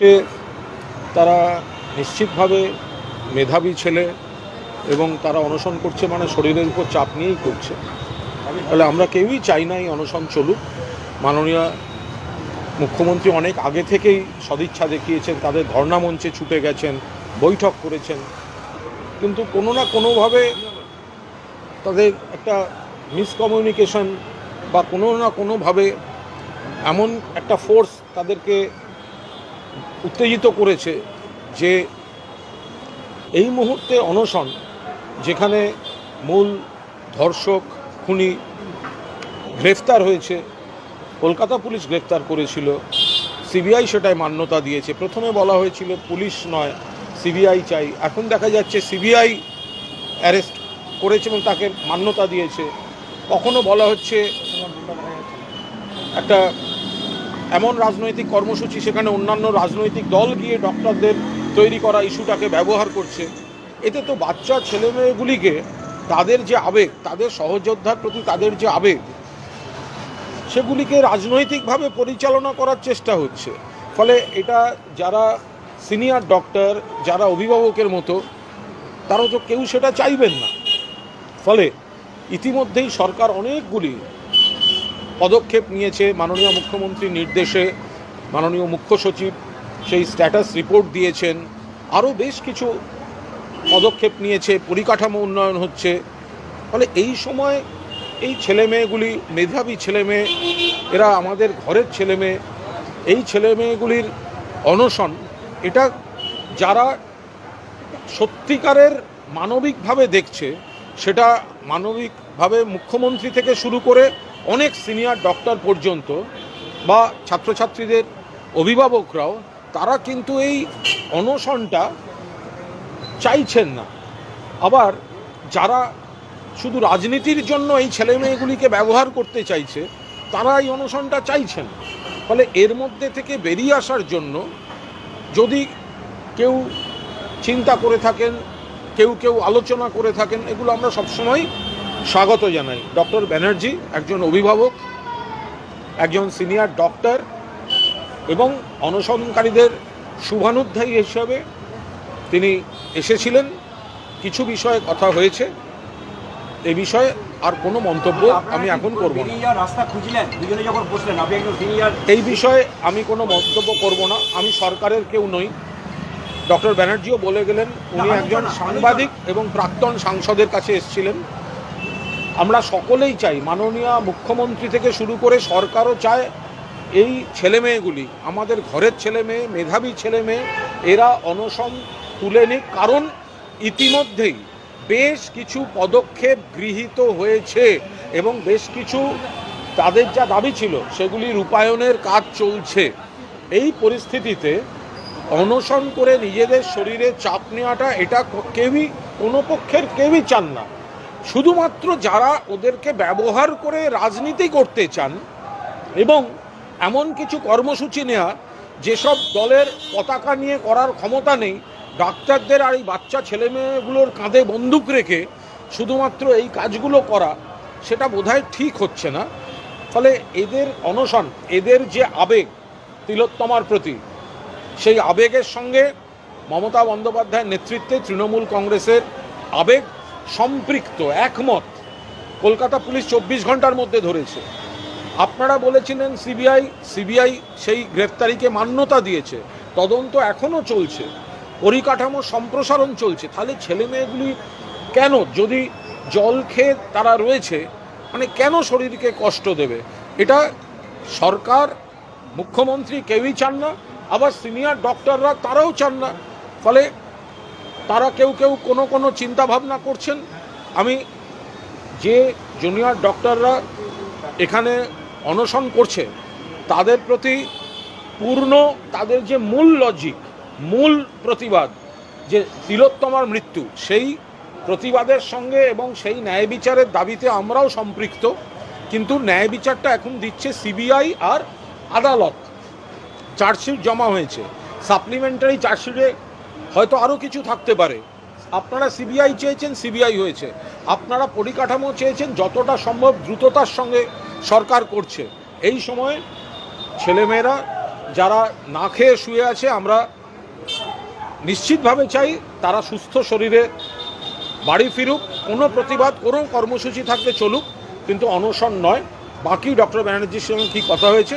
সে তারা নিশ্চিতভাবে মেধাবী ছেলে এবং তারা অনশন করছে মানে শরীরের উপর চাপ নিয়েই করছে। তাহলে আমরা কেউই চাই না এই অনশন চলুক। মাননীয় মুখ্যমন্ত্রী অনেক আগে থেকেই সদিচ্ছা দেখিয়েছেন, তাদের ধর্ণা মঞ্চে ছুটে গেছেন, বৈঠক করেছেন। কিন্তু কোনো না কোনোভাবে তাদের একটা মিসকমিউনিকেশন বা কোনো না কোনোভাবে এমন একটা ফোর্স তাদেরকে উত্তেজিত করেছে যে এই মুহূর্তে অনশন যেখানে মূল ধর্ষক, খুনি গ্রেফতার হয়েছে, কলকাতা পুলিশ গ্রেফতার করেছিল, সিবিআই সেটায় মান্যতা দিয়েছে। প্রথমে বলা হয়েছিল, পুলিশ নয়, সিবিআই চাই। এখন দেখা যাচ্ছে, সিবিআই অ্যারেস্ট করেছে এবং তাকে মান্যতা দিয়েছে। কখনো বলা হচ্ছে, একটা এমন রাজনৈতিক কর্মসূচি সেখানে অন্যান্য রাজনৈতিক দল গিয়ে ডক্টরদের তৈরি করা ইস্যুটাকে ব্যবহার করছে। এতে তো বাচ্চা ছেলেমেয়েগুলিকে তাদের যে আবেগ, তাদের সহযোদ্ধার প্রতি তাদের যে আবেগ, সেগুলিকে রাজনৈতিকভাবে পরিচালনা করার চেষ্টা হচ্ছে। ফলে এটা যারা সিনিয়র ডক্টর, যারা অভিভাবকের মতো, তারা তো কেউ সেটা চাইবেন না। ফলে ইতিমধ্যেই সরকার অনেকগুলি পদক্ষেপ নিয়েছে মাননীয় মুখ্যমন্ত্রীর নির্দেশে। মাননীয় মুখ্য সচিব সেই স্ট্যাটাস রিপোর্ট দিয়েছেন। আরও বেশ কিছু পদক্ষেপ নিয়েছে, পরিকাঠামো উন্নয়ন হচ্ছে। ফলে এই সময় এই ছেলে মেয়েগুলি মেধাবী ছেলে মেয়ে এরা আমাদের ঘরের ছেলে মেয়ে এই ছেলে মেয়েগুলির অনশন, এটা যারা সত্যিকারের মানবিকভাবে দেখছে, সেটা মানবিকভাবে মুখ্যমন্ত্রী থেকে শুরু করে অনেক সিনিয়র ডক্টর পর্যন্ত বা ছাত্রছাত্রীদের অভিভাবকরাও, তারা কিন্তু এই অনশনটা চাইছেন না। আবার যারা শুধু রাজনীতির জন্য এই ছেলে মেয়েগুলিকে ব্যবহার করতে চাইছে, তারা এই অনশনটা চাইছেন। ফলে এর মধ্যে থেকে বেরিয়ে আসার জন্য যদি কেউ চিন্তা করে থাকেন, কেউ কেউ আলোচনা করে থাকেন, এগুলো আমরা সবসময় স্বাগত জানাই। ডক্টর ব্যানার্জি একজন অভিভাবক একজন সিনিয়র ডক্টর এবং অনশনকারীদের শুভানুধ্যায়ী হিসাবে তিনি এসেছিলেন। কিছু বিষয়ে কথা হয়েছে। এ বিষয়ে আর কোনো মন্তব্য আমি এখন করব না। বেরিয়ে রাস্তা খুঁজলেন? দুজনে যখন বসলেন আপনি একজন সিনিয়র। এই বিষয়ে আমি কোনো মন্তব্য করব না। আমি সরকারের কেউ নই। ডক্টর ব্যানার্জিও বলে গেলেন উনি একজন সাংবাদিক এবং প্রাক্তন সাংসদের কাছে এসেছিলেন। আমরা সকলেই চাই, মাননীয় মুখ্যমন্ত্রী থেকে শুরু করে সরকারও চায় এই ছেলেমেয়েগুলি, আমাদের ঘরের ছেলে মেয়ে মেধাবী ছেলে মেয়ে এরা অনশন তুলে নিক। কারণ ইতিমধ্যেই বেশ কিছু পদক্ষেপ গৃহীত হয়েছে এবং বেশ কিছু তাদের যা দাবি ছিল সেগুলি রূপায়ণের কাজ চলছে। এই পরিস্থিতিতে অনশন করে নিজেদের শরীরে চাপ নেওয়াটা এটা কেউই, কোনো পক্ষের কেউই চান না। শুধুমাত্র যারা ওদেরকে ব্যবহার করে রাজনীতি করতে চান এবং এমন কিছু কর্মসূচি নেওয়া যেসব দলের পতাকা নিয়ে করার ক্ষমতা নেই, ডাক্তারদের আর এই বাচ্চা ছেলেমেয়েগুলোর কাঁধে বন্দুক রেখে শুধুমাত্র এই কাজগুলো করা, সেটা বোধহয় ঠিক হচ্ছে না। ফলে এদের অনশন, এদের যে আবেগ তিলোত্তমার প্রতি, সেই আবেগের সঙ্গে মমতা বন্দ্যোপাধ্যায়ের নেতৃত্বে তৃণমূল কংগ্রেসের আবেগ সম্পৃক্ত, একমত। কলকাতা পুলিশ চব্বিশ ঘণ্টার মধ্যে ধরেছে। আপনারা বলেছিলেন সিবিআই সিবিআই সেই গ্রেফতারিকে মান্যতা দিয়েছে। তদন্ত এখনও চলছে। পরিকাঠামো সম্প্রসারণ চলছে। তাহলে ছেলে মেয়েগুলি কেন? যদি জল খেয়ে তারা রয়েছে মানে কেন শরীরকে কষ্ট দেবে? এটা সরকার, মুখ্যমন্ত্রী কেউই চান না, আবার সিনিয়র ডক্টররা তারাও চান না। ফলে তারা কেউ কেউ কোনো কোনো চিন্তা ভাবনা করছেন। আমি যে জুনিয়র ডক্টররা এখানে অনশন করছে, তাদের প্রতি পূর্ণ, তাদের যে মূল লজিক মূল প্রতিবাদ, যে তিলোত্তমার মৃত্যু, সেই প্রতিবাদের সঙ্গে এবং সেই ন্যায় বিচারের দাবিতে আমরাও সম্পৃক্ত, কিন্তু ন্যায় বিচারটা এখন দিচ্ছে সিবিআই আর আদালত। চার্জশিট জমা হয়েছে। সাপ্লিমেন্টারি চার্জশিটে হয়তো আরও কিছু থাকতে পারে। আপনারা সিবিআই চেয়েছেন, সিবিআই হয়েছে। আপনারা পরিকাঠামো চেয়েছেন, যতটা সম্ভব দ্রুততার সঙ্গে সরকার করছে। এই সময়ে ছেলেমেয়েরা যারা না খেয়ে শুয়ে আছে, আমরা নিশ্চিতভাবে চাই তারা সুস্থ শরীরে বাড়ি ফিরুক, কোনো প্রতিবাদ কোনো কর্মসূচি থাকলে চলুক, কিন্তু অনশন নয়। বাকি ডক্টর ব্যানার্জির সঙ্গে কী কথা হয়েছে